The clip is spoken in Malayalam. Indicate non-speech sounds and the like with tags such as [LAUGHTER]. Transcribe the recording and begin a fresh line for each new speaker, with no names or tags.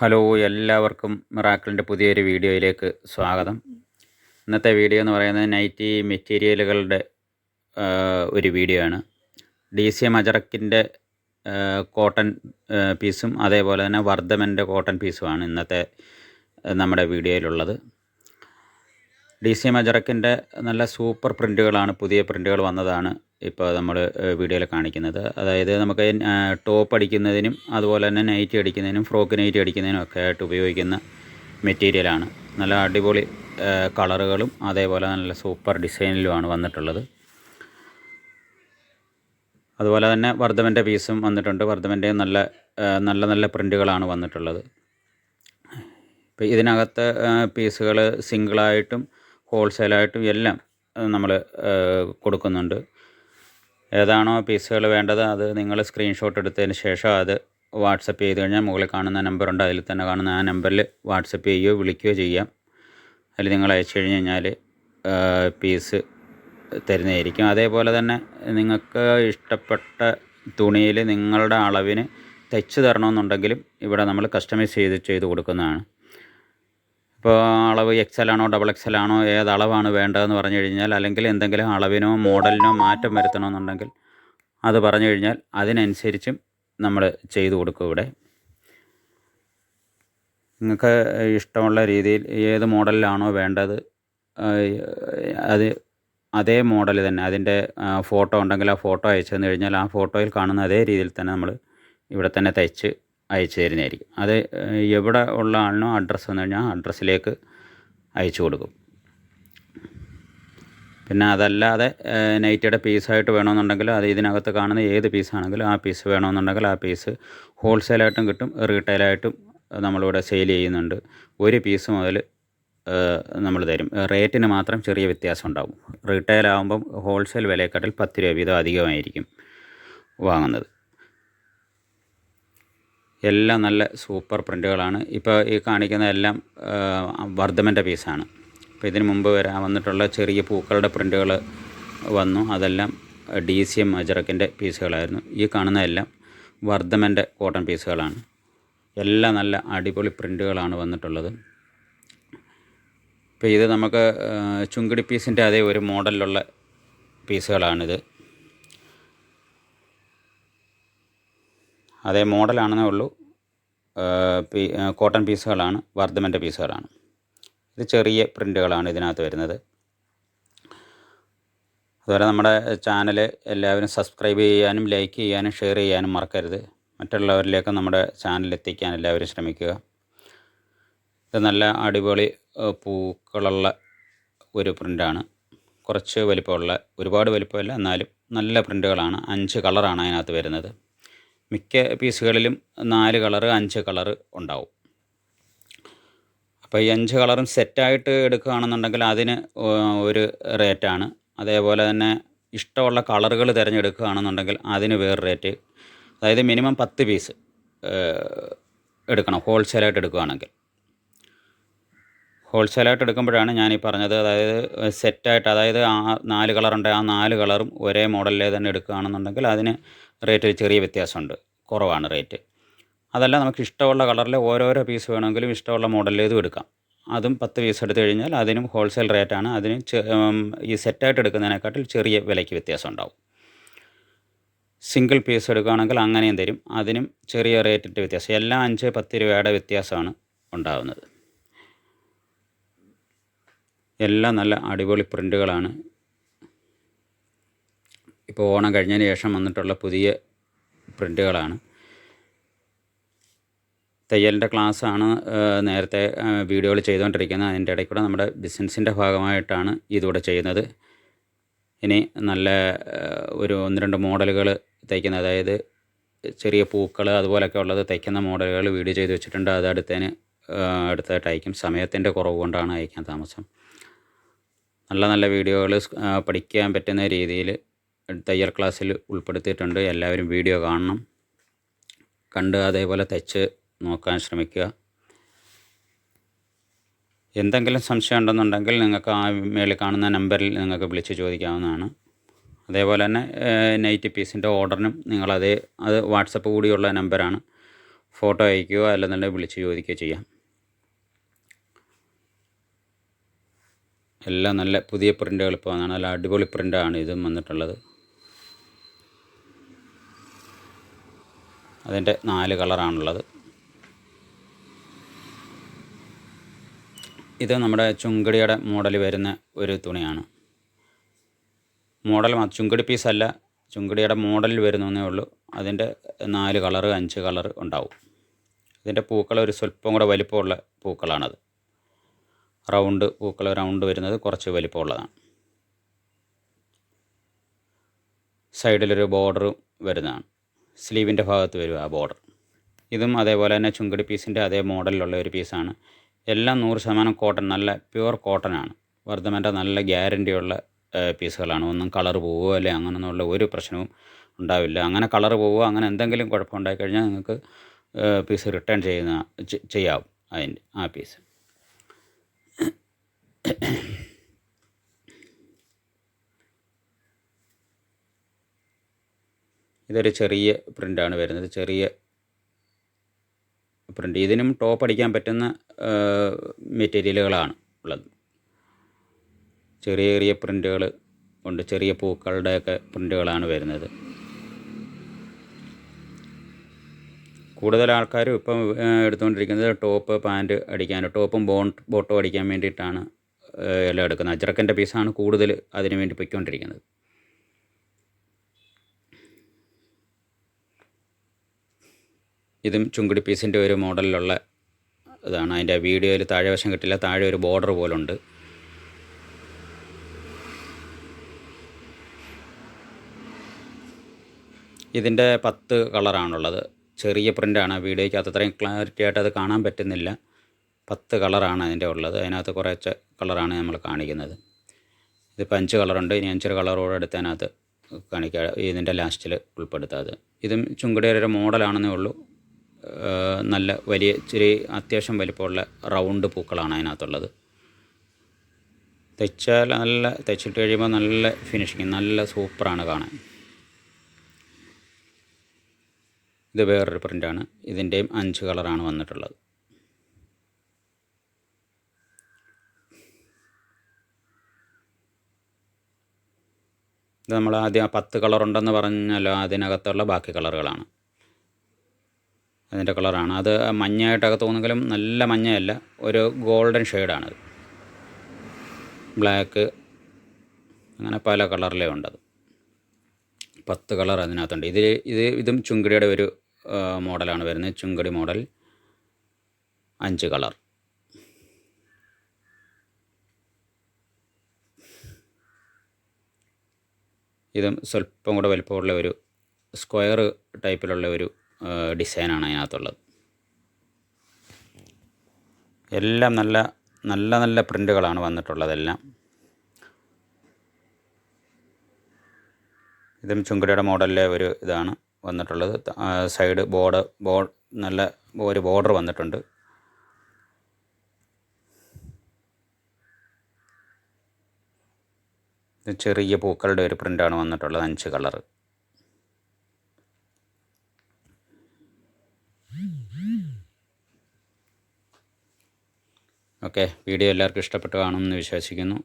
ഹലോ എല്ലാവർക്കും മിറാക്കിളിന്റെ പുതിയൊരു വീഡിയോയിലേക്ക് സ്വാഗതം. ഇന്നത്തെ വീഡിയോ എന്ന് പറയുന്നത് നൈറ്റി മെറ്റീരിയലുകളുടെ ഒരു വീഡിയോ ആണ്. ഡി സി എം അജറക്കിന്റെ കോട്ടൺ പീസും അതേപോലെ തന്നെ വർദ്ധമന്റെ കോട്ടൺ പീസുമാണ് ഇന്നത്തെ നമ്മുടെ വീഡിയോയിലുള്ളത്. ഡി സി എം അജറക്കിന്റെ നല്ല സൂപ്പർ പ്രിന്റുകളാണ് പുതിയ പ്രിന്റുകൾ വന്നതാണ്. ഇപ്പോൾ നമ്മൾ വീഡിയോയിൽ കാണിക്കുന്നത്. അതായത് നമുക്ക് ടോപ്പ് അടിക്കുന്നതിനും അതുപോലെ തന്നെ നൈറ്റി അടിക്കുന്നതിനും ഫ്രോക്ക് നൈറ്റി അടിക്കുന്നതിനും ഒക്കെ ആയിട്ട് ഉപയോഗിക്കുന്ന മെറ്റീരിയലാണ് നല്ല അടിപൊളി കളറുകളും അതേപോലെ നല്ല സൂപ്പർ ഡിസൈനിലുമാണ് വന്നിട്ടുള്ളത്. അതുപോലെ തന്നെ വർദ്ധമന്റെ പീസും വന്നിട്ടുണ്ട്. വർദ്ധമന്റെയും നല്ല നല്ല നല്ല പ്രിന്റുകളാണ് വന്നിട്ടുള്ളത്. ഇപ്പോൾ ഇതിനകത്ത് പീസുകൾ സിംഗിളായിട്ടും ഹോൾസെയിലായിട്ടും എല്ലാം നമ്മൾ കൊടുക്കുന്നുണ്ട്. ഏതാണോ പീസുകൾ വേണ്ടത് അത് നിങ്ങൾ സ്ക്രീൻഷോട്ട് എടുത്തതിന് ശേഷം അത് വാട്സപ്പ് ചെയ്ത് കഴിഞ്ഞാൽ മുകളിൽ കാണുന്ന നമ്പറുണ്ട് അതിൽ തന്നെ കാണുന്ന ആ നമ്പറിൽ വാട്സപ്പ് ചെയ്യുകയോ വിളിക്കുകയോ ചെയ്യാം. അതിൽ നിങ്ങൾ അയച്ചു കഴിഞ്ഞ് കഴിഞ്ഞാൽ പീസ് തരുന്നതായിരിക്കും. അതേപോലെ തന്നെ നിങ്ങൾക്ക് ഇഷ്ടപ്പെട്ട തുണിയിൽ നിങ്ങളുടെ അളവിന് തയ്ച്ച് തരണമെന്നുണ്ടെങ്കിലും ഇവിടെ നമ്മൾ കസ്റ്റമൈസ് ചെയ്ത് ചെയ്ത് കൊടുക്കുന്നതാണ്. ഇപ്പോൾ അളവ് എക്സൽ ആണോ ഡബിൾ എക്സൽ ആണോ ഏത് അളവാണ് വേണ്ടതെന്ന് പറഞ്ഞു കഴിഞ്ഞാൽ അല്ലെങ്കിൽ എന്തെങ്കിലും അളവിനോ മോഡലിനോ മാറ്റം വരുത്തണമെന്നുണ്ടെങ്കിൽ അത് പറഞ്ഞു കഴിഞ്ഞാൽ അതിനനുസരിച്ചും നമ്മൾ ചെയ്തു കൊടുക്കും ഇവിടെ. നിങ്ങൾക്ക് ഇഷ്ടമുള്ള രീതിയിൽ ഏത് മോഡലിലാണോ വേണ്ടത് അത് അതേ മോഡൽ തന്നെ അതിന്റെ ഫോട്ടോ ഉണ്ടെങ്കിൽ ആ ഫോട്ടോ അയച്ചു തന്നു കഴിഞ്ഞാൽ ആ ഫോട്ടോയിൽ കാണുന്ന അതേ രീതിയിൽ തന്നെ നമ്മൾ ഇവിടെ തന്നെ തയ്ച്ച് അയച്ചു തരുന്നതായിരിക്കും. അത് എവിടെ ഉള്ള ആളിനോ അഡ്രസ്സ് വന്നു കഴിഞ്ഞാൽ അഡ്രസ്സിലേക്ക് അയച്ചു കൊടുക്കും. പിന്നെ അതല്ലാതെ നൈറ്റിയുടെ പീസായിട്ട് വേണമെന്നുണ്ടെങ്കിൽ അത് ഇതിനകത്ത് കാണുന്ന ഏത് പീസാണെങ്കിലും ആ പീസ് വേണമെന്നുണ്ടെങ്കിൽ ആ പീസ് ഹോൾസെയിലായിട്ടും കിട്ടും റീറ്റെയിലായിട്ടും നമ്മളിവിടെ സെയിൽ ചെയ്യുന്നുണ്ട്. ഒരു പീസ് മുതൽ നമ്മൾ തരും. റേറ്റിന് മാത്രം ചെറിയ വ്യത്യാസം ഉണ്ടാകും. റീറ്റെയിൽ ആകുമ്പം ഹോൾസെയിൽ വിലയെക്കാട്ടിൽ പത്ത് രൂപ വീതം അധികമായിരിക്കും വാങ്ങുന്നത്. എല്ലാം നല്ല സൂപ്പർ പ്രിന്റുകളാണ് ഇപ്പോൾ ഈ കാണിക്കുന്ന എല്ലാം വർദ്ധമന്റെ പീസാണ്. അപ്പോൾ ഇതിന് മുമ്പ് വരാൻ വന്നിട്ടുള്ള ചെറിയ പൂക്കളുടെ പ്രിന്റുകൾ വന്നു. അതെല്ലാം ഡി സി എം അജറക്കിന്റെ പീസുകളായിരുന്നു. ഈ കാണുന്ന എല്ലാം വർദ്ധമന്റെ കോട്ടൺ പീസുകളാണ്. എല്ലാം നല്ല അടിപൊളി പ്രിന്റുകളാണ് വന്നിട്ടുള്ളത്. ഇപ്പോൾ ഇത് നമുക്ക് ചുങ്കിടി പീസിന്റെ അതേ ഒരു മോഡലിലുള്ള പീസുകളാണിത്. അതേ മോഡലാണെന്നേ ഉള്ളൂ. കോട്ടൺ പീസുകളാണ് വർദ്ധമന്റെ പീസുകളാണ്. ഇത് ചെറിയ പ്രിന്റുകളാണ് ഇതിനകത്ത് വരുന്നത്. അതുപോലെ നമ്മുടെ ചാനൽ എല്ലാവരും സബ്സ്ക്രൈബ് ചെയ്യാനും ലൈക്ക് ചെയ്യാനും ഷെയർ ചെയ്യാനും മറക്കരുത്. മറ്റുള്ളവരിലേക്ക് നമ്മുടെ ചാനൽ എത്തിക്കാൻ എല്ലാവരും ശ്രമിക്കുക. ഇത് നല്ല അടിപൊളി പൂക്കളുള്ള ഒരു പ്രിന്റാണ്. കുറച്ച് വലിപ്പമുള്ള ഒരുപാട് വലിപ്പമില്ല എന്നാലും നല്ല പ്രിന്റുകളാണ്. അഞ്ച് കളറാണ് അതിനകത്ത് വരുന്നത്. മിക്ക പീസുകളിലും നാല് കളറ് അഞ്ച് കളറ് ഉണ്ടാവും. അപ്പോൾ ഈ അഞ്ച് കളറും സെറ്റായിട്ട് എടുക്കുകയാണെന്നുണ്ടെങ്കിൽ അതിന് ഒരു റേറ്റാണ്. അതേപോലെ തന്നെ ഇഷ്ടമുള്ള കളറുകൾ തിരഞ്ഞെടുക്കുകയാണെന്നുണ്ടെങ്കിൽ അതിന് വേറെ റേറ്റ്. അതായത് മിനിമം പത്ത് പീസ് എടുക്കണം ഹോൾസെയിലായിട്ട് എടുക്കുകയാണെങ്കിൽ. ഹോൾസെയിലായിട്ട് എടുക്കുമ്പോഴാണ് ഞാൻ ഈ പറഞ്ഞത്. അതായത് സെറ്റായിട്ട് അതായത് ആ നാല് കളറുണ്ട്. ആ നാല് കളറും ഒരേ മോഡലിലെ തന്നെ എടുക്കുകയാണെന്നുണ്ടെങ്കിൽ അതിന് റേറ്റ് ഒരു ചെറിയ വ്യത്യാസമുണ്ട്. കുറവാണ് റേറ്റ്. അതല്ല നമുക്ക് ഇഷ്ടമുള്ള കളറിൽ ഓരോരോ പീസ് വേണമെങ്കിലും ഇഷ്ടമുള്ള മോഡലിലേതും എടുക്കാം. അതും പത്ത് പീസ് എടുത്തു കഴിഞ്ഞാൽ അതിനും ഹോൾസെയിൽ റേറ്റാണ്. അതിന് ഈ സെറ്റായിട്ട് എടുക്കുന്നതിനെക്കാട്ടിൽ ചെറിയ വിലയ്ക്ക് വ്യത്യാസം ഉണ്ടാവും സിംഗിൾ പീസ് എടുക്കുകയാണെങ്കിൽ അങ്ങനെയും തരും. അതിനും ചെറിയ റേറ്റിന്റെ വ്യത്യാസം. എല്ലാം അഞ്ച് പത്ത് രൂപയുടെ വ്യത്യാസമാണ് ഉണ്ടാകുന്നത് എല്ലാം നല്ല അടിപൊളി പ്രിന്റുകളാണ് ഇപ്പോൾ ഓണം കഴിഞ്ഞതിന് ശേഷം വന്നിട്ടുള്ള പുതിയ പ്രിന്റുകളാണ് തയ്യലിന്റെ ആണ് നേരത്തെ വീഡിയോകൾ ചെയ്തുകൊണ്ടിരിക്കുന്നത്. അതിന്റെ ഇടയ്ക്ക് കൂടെ നമ്മുടെ ബിസിനസ്സിന്റെ ഭാഗമായിട്ടാണ് ഇതിവിടെ ചെയ്യുന്നത്. ഇനി നല്ല ഒരു ഒന്ന് രണ്ട് മോഡലുകൾ തയ്ക്കുന്ന അതായത് ചെറിയ പൂക്കൾ അതുപോലൊക്കെ ഉള്ളത് തയ്ക്കുന്ന മോഡലുകൾ വീഡിയോ ചെയ്ത് വെച്ചിട്ടുണ്ട്. അത് അടുത്തതിന് അടുത്തായിട്ട് അയക്കും. സമയത്തിന്റെ കുറവ് കൊണ്ടാണ് അയക്കാൻ താമസം. നല്ല നല്ല വീഡിയോകൾ പഠിക്കാൻ പറ്റുന്ന രീതിയിൽ തയ്യൽ ക്ലാസ്സിൽ ഉൾപ്പെടുത്തിയിട്ടുണ്ട്. എല്ലാവരും വീഡിയോ കാണണം. കണ്ട് അതേപോലെ തയ്ച്ച് നോക്കാൻ ശ്രമിക്കുക. എന്തെങ്കിലും സംശയം ഉണ്ടെന്നുണ്ടെങ്കിൽ നിങ്ങൾക്ക് ആ മേളിൽ കാണുന്ന നമ്പറിൽ നിങ്ങൾക്ക് വിളിച്ച് ചോദിക്കാവുന്നതാണ്. അതേപോലെ തന്നെ നൈറ്റ് പീസിന്റെ ഓർഡറിനും നിങ്ങളത് അത് വാട്സപ്പ് കൂടിയുള്ള നമ്പറാണ്. ഫോട്ടോ അയക്കുകയോ അല്ലെന്നുണ്ടെങ്കിൽ വിളിച്ച് ചോദിക്കുകയോ ചെയ്യാം. എല്ലാം നല്ല പുതിയ പ്രിന്റുകൾ ഇപ്പോൾ വന്നാണ്. നല്ല അടിപൊളി പ്രിന്റാണ് ഇതും വന്നിട്ടുള്ളത്. അതിന്റെ നാല് കളറാണുള്ളത്. ഇത് നമ്മുടെ ചുങ്കടിയുടെ മോഡൽ വരുന്ന ഒരു തുണിയാണ്. മോഡൽ ചുങ്കടി പീസല്ല ചുങ്കടിയുടെ മോഡലിൽ വരുന്നേ ഉള്ളൂ. അതിന്റെ നാല് കളറ് അഞ്ച് കളർ ഉണ്ടാവും. ഇതിന്റെ പൂക്കൾ ഒരു സ്വല്പം കൂടെ വലിപ്പമുള്ള പൂക്കളാണത്. റൗണ്ട് പൂക്കൾ റൗണ്ട് വരുന്നത് കുറച്ച് വലിപ്പമുള്ളതാണ്. സൈഡിലൊരു ബോർഡർ വരുന്നതാണ്. സ്ലീവിന്റെ ഭാഗത്ത് വരും ആ ബോർഡർ. ഇതും അതേപോലെ തന്നെ ചുങ്കടി പീസിന്റെ അതേ മോഡലിലുള്ള ഒരു പീസാണ്. എല്ലാം നൂറ് ശതമാനം കോട്ടൺ നല്ല പ്യുവർ ആണ് വർദ്ധമന്റെ നല്ല ഗ്യാരന്റിയുള്ള പീസുകളാണ്. ഒന്നും കളർ പോവുകയോ അല്ലെ അങ്ങനെയൊന്നുള്ള ഒരു പ്രശ്നവും ഉണ്ടാവില്ല. അങ്ങനെ കളർ പോവുക അങ്ങനെ എന്തെങ്കിലും കുഴപ്പമുണ്ടായി കഴിഞ്ഞാൽ നിങ്ങൾക്ക് പീസ് റിട്ടേൺ ചെയ്യുന്ന ചെയ്യാവും അതിന്റെ ആ പീസ്. [CLEARS THROAT] ഇതൊരു ചെറിയ പ്രിന്റാണ് വരുന്നത്. ചെറിയ പ്രിന്റ് ഇതിനും ടോപ്പ് അടിക്കാൻ പറ്റുന്ന മെറ്റീരിയലുകളാണ് ഉള്ളത്. ചെറിയ ചെറിയ പ്രിന്റുകൾ ഉണ്ട് ചെറിയ പൂക്കളുടെയൊക്കെ പ്രിന്റുകളാണ് വരുന്നത്. കൂടുതൽ ആൾക്കാരും ഇപ്പം എടുത്തുകൊണ്ടിരിക്കുന്നത് ടോപ്പ് പാന്റ് അടിക്കാൻ ടോപ്പും ബോൺ ബോട്ടും അടിക്കാൻ വേണ്ടിയിട്ടാണ് എല്ലാം എടുക്കുന്നത്. അജ്രക്കന്റെ പീസാണ് കൂടുതൽ അതിനു വേണ്ടി പൊയ്ക്കൊണ്ടിരിക്കുന്നത്. ഇതും ചുങ്കിടി പീസിന്റെ ഒരു മോഡലിലുള്ള ഇതാണ്. അതിന്റെ വീഡിയോയിൽ താഴെ വശം കിട്ടില്ല. താഴെ ഒരു ബോർഡർ പോലുണ്ട്. ഇതിന്റെ പത്ത് കളറാണുള്ളത്. ചെറിയ പ്രിന്റാണ്. വീഡിയോയ്ക്ക് അത്രയും ക്ലാരിറ്റി ആയിട്ട് അത് കാണാൻ പറ്റുന്നില്ല. പത്ത് കളറാണ് അതിന്റെ ഉള്ളത്. അതിനകത്ത് കുറച്ച് കളറാണ് നമ്മൾ കാണിക്കുന്നത്. ഇതിപ്പോൾ അഞ്ച് കളറുണ്ട്. ഇനി അഞ്ചൊരു കളറോടെ എടുത്ത് അതിനകത്ത് കാണിക്കുക ഇതിന്റെ ലാസ്റ്റിൽ ഉൾപ്പെടുത്താത് ഇതും ചുങ്കുടിയുടെ ഒരു മോഡലാണെന്നേ ഉള്ളൂ. നല്ല വലിയ ചെറിയ അത്യാവശ്യം വലിപ്പമുള്ള റൗണ്ട് പൂക്കളാണ് അതിനകത്തുള്ളത്. തെച്ചാൽ നല്ല തെച്ചിട്ട് കഴിയുമ്പോൾ നല്ല ഫിനിഷിങ് നല്ല സൂപ്പറാണ് കാണാൻ. ഇത് വേറൊരു പ്രിന്റാണ്. ഇതിന്റെയും അഞ്ച് കളറാണ് വന്നിട്ടുള്ളത്. ഇത് നമ്മൾ ആദ്യം പത്ത് കളറുണ്ടെന്ന് പറഞ്ഞല്ലോ അതിനകത്തുള്ള ബാക്കി കളറുകളാണ്. അതിന്റെ കളറാണ്. അത് മഞ്ഞയായിട്ടൊക്കെ തോന്നുമെങ്കിലും നല്ല മഞ്ഞയല്ല. ഒരു ഗോൾഡൻ ഷെയ്ഡാണത് ബ്ലാക്ക് അങ്ങനെ പല കളറിലേ ഉണ്ടത്. പത്ത് കളർ അതിനകത്തുണ്ട്. ഇതിൽ ഇത് ഇതും ചുങ്കടിയുടെ ഒരു മോഡലാണ് വരുന്നത്. ചുങ്കടി മോഡൽ. അഞ്ച് കളർ. ഇതും സ്വല്പം കൂടെ വലിപ്പമുള്ള ഒരു സ്ക്വയർ ടൈപ്പിലുള്ള ഒരു ഡിസൈനാണ് അതിനകത്തുള്ളത്. എല്ലാം നല്ല നല്ല നല്ല പ്രിന്റുകളാണ് വന്നിട്ടുള്ളതെല്ലാം. ഇതും ചുങ്കുടിയുടെ മോഡലിലെ ഒരു ഇതാണ് വന്നിട്ടുള്ളത്. സൈഡ് ബോർഡ് ബോർഡ് നല്ല ഒരു ബോർഡർ വന്നിട്ടുണ്ട്. ചെറിയ പൂക്കളുടെ ഒരു പ്രിന്റാണ് വന്നിട്ടുള്ളത് അഞ്ച് കളർ ഓക്കെ വീഡിയോ എല്ലാവർക്കും ഇഷ്ടപ്പെട്ടു കാണുമെന്ന് വിശ്വസിക്കുന്നു.